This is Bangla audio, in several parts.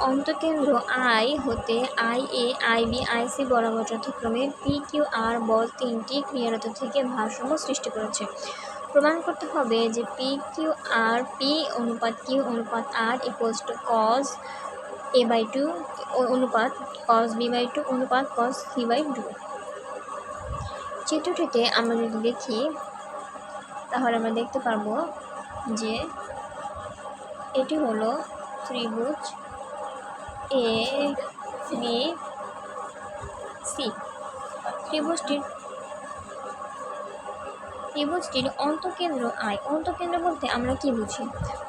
অন্তকেন্দ্র আই হতে I A, I B, I C বরাবর যথাক্রমে পি, কিউ, আর, বল তিনটি ক্রিয়ারত থেকে ভারসাম্য সৃষ্টি করেছে। প্রমাণ করতে হবে যে পি, কিউ, আর, পি অনুপাত কিউ অনুপাত R equals to cos A by two অনুপাত কজ বি বাই টু অনুপাত কজ সি বাই টু চিত্রটিতে আমরা যদি দেখি, তাহলে আমরা দেখতে পারব যে এটি হলো ত্রিভুজ এ বি সি, ত্রিভুজটির ত্রিভুজটির অন্তকেন্দ্র আয় অন্তকেন্দ্র বলতে আমরা কি বুঝি?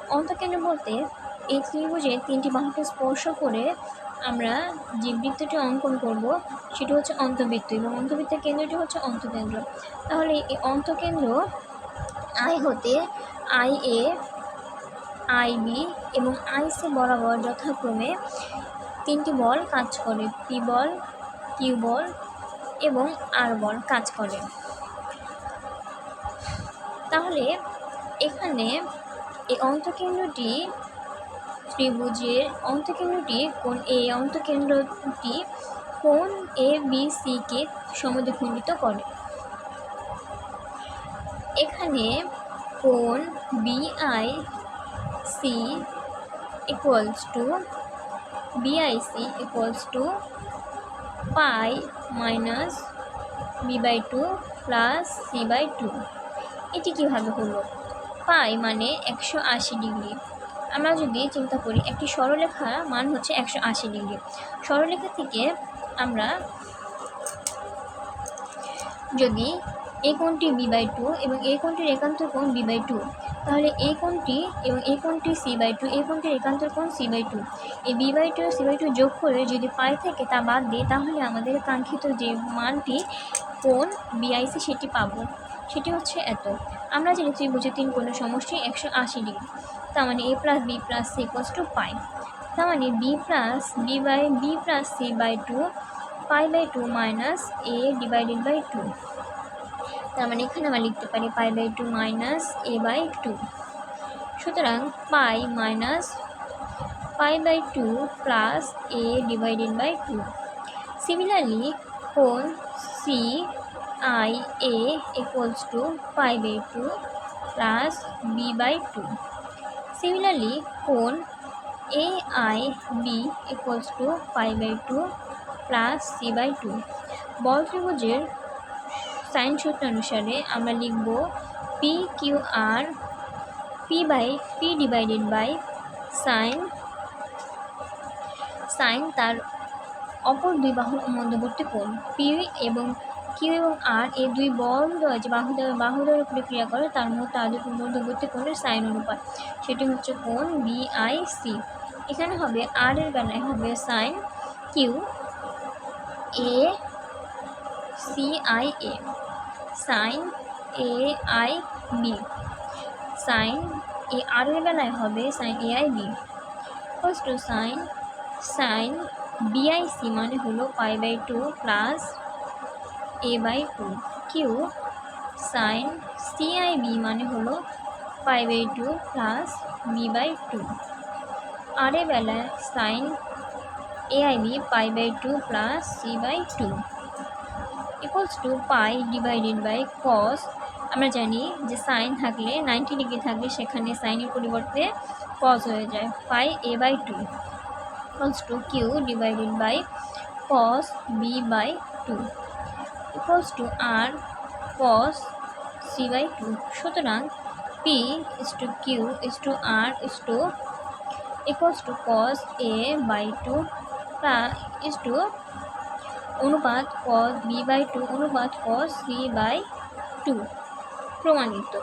অন্তকেন্দ্র বলতে এই ত্রিভুজে তিনটি বাহুকে স্পর্শ করে আমরা যে বৃত্তটি অঙ্কন করব, সেটি হচ্ছে অন্তবৃত্ত এবং অন্তবৃত্তের কেন্দ্রটি হচ্ছে অন্তকেন্দ্র। তাহলে এই অন্তকেন্দ্র আই হতে আই এ, আই বি এবং আই সি বরাবর যথাক্রমে তিনটি বল কাজ করে পি বল, কিউ বল এবং আর বল কাজ করে। তাহলে এখানে এই অন্তকেন্দ্রটি ত্রিভুজের অন্তকেন্দ্রটি কোন এই অন্তকেন্দ্রটি কোন এ বি সিকে সমদ্বিখণ্ডিত করে। এখানে কোন B I C equals to B I C equals to pi minus B by two plus C by two এটি কীভাবে হলো? পাই মানে একশো আশি ডিগ্রি আমরা যদি চিন্তা করি, একটি সরলরেখা মান হচ্ছে একশো আশি ডিগ্রি সরলরেখা থেকে আমরা যদি এই কোণটি বি বাই টু এবং এই কোণটির একান্তর কোণ বি বাই টু তাহলে এই কোণটি এবং এই কোণটি সি বাই টু এই কোণটির একান্তর কোণ সি বাই টু এই B by two C by two যোগ করে যদি পাই থেকে তা বাদ দিই, তাহলে আমাদের কাঙ্ক্ষিত যে মানটি কোণ বিআইসি সেটি পাবো। সেটি হচ্ছে এত। আমরা জানি ত্রিভুজের তিন কোণের সমষ্টি একশো আশি ডিগ্রি, তার মানে A plus B plus C equals to pi তার মানে B plus B by B plus C by two pi by two minus A divided by two তার মানে এখানে আমরা লিখতে পারি pi by two minus A by two. সুতরাং pi minus pi by two plus A divided by two. Similarly কোন C I A equals to pi by two plus B by two. Similarly কোন A I B equals to pi by two plus C by two. বল ত্রিভুজের সাইন সূত্র অনুসারে আমরা লিখব P Q R P by P divided by sine sine তার অপর দুই বাহুর মধ্যবর্তী কোণ। পি এবং কিউ এবং আর এই দুই বল যে বাহুদ্বয় বাহুদ্বয়ের উপরে ক্রিয়া করে, তার মধ্যে তাদের মধ্যবর্তী কোণের সাইন অনুপাত। সেটি হচ্ছে কোণ বি আই সি এখানে হবে আর এর বেলায় হবে sine Q A C I A sine A I B. Sine A R এর বেলায় হবে sine A I B. First two sine sine BIC মানে হলো pi by two plus A by two. Q, sine CIB মানে হলো pi by two plus B by two. R বেলায় sine AIB pi by two plus C by two. Equals to pi divided by cos আমরা জানি যে সাইন থাকলে নাইনটি ডিগ্রি থাকলে সেখানে সাইনের পরিবর্তে কস হয়ে যায় pi A by two equals to Q divided by cos B by two equals to R cos C by two সুতরাং P is to Q is to R is to equals to cos A by two is to অনুপাত কস বি বাই টু অনুপাত কস সি বাই টু প্রমাণিত।